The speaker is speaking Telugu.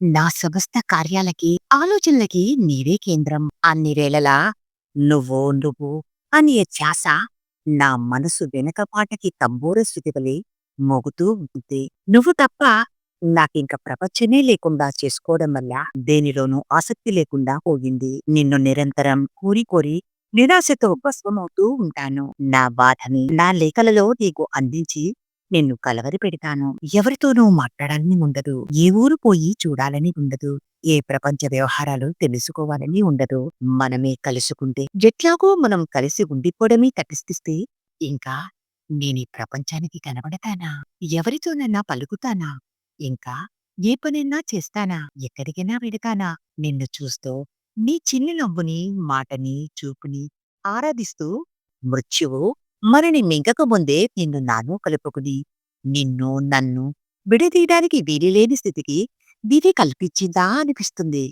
నా సమస్త కార్యాలకి, ఆలోచనలకి నీవే కేంద్రం. అన్నివేళలా నువ్వు నువ్వు అనే ధ్యాస నా మనసు వెనకపాటకి తంబూర స్థితిపలి మోగుతూ ఉంటుంది. నువ్వు తప్ప నాకింక ప్రపంచమే లేకుండా చేసుకోవడం వల్ల దేనిలోనూ ఆసక్తి లేకుండా పోయింది. నిన్ను నిరంతరం కోరి కోరి నిరాశతో ఉపస్వమవుతూ ఉంటాను. నా బాధని నా లేఖలలో నీకు అందించి నిన్ను కలవరపెడతాను. ఎవరితోనూ మాట్లాడాలని ఉండదు. ఏ ఊరు పోయి చూడాలని ఉండదు. ఏ ప్రపంచ వ్యవహారాలు తెలుసుకోవాలని ఉండదు. మనమే కలుసుకుంటే ఎట్లాగో మనం కలిసి ఉండిపోవడమే తటస్థిస్తే ఇంకా నేనీ ప్రపంచానికి కనబడతానా? ఎవరితోనన్నా పలుకుతానా? ఇంకా ఏ పనైనా చేస్తానా? ఎక్కడికైనా వెడతానా? నిన్ను చూస్తూ నీ చిన్ని నవ్వుని, మాటని, చూపుని ఆరాధిస్తూ మృత్యువు మనని మింగక ముందే నిన్ను నాను కలుపుకుని నిన్ను, నన్ను విడదీయడానికి వీలులేని స్థితికి విధి కల్పించిందా అనిపిస్తుంది.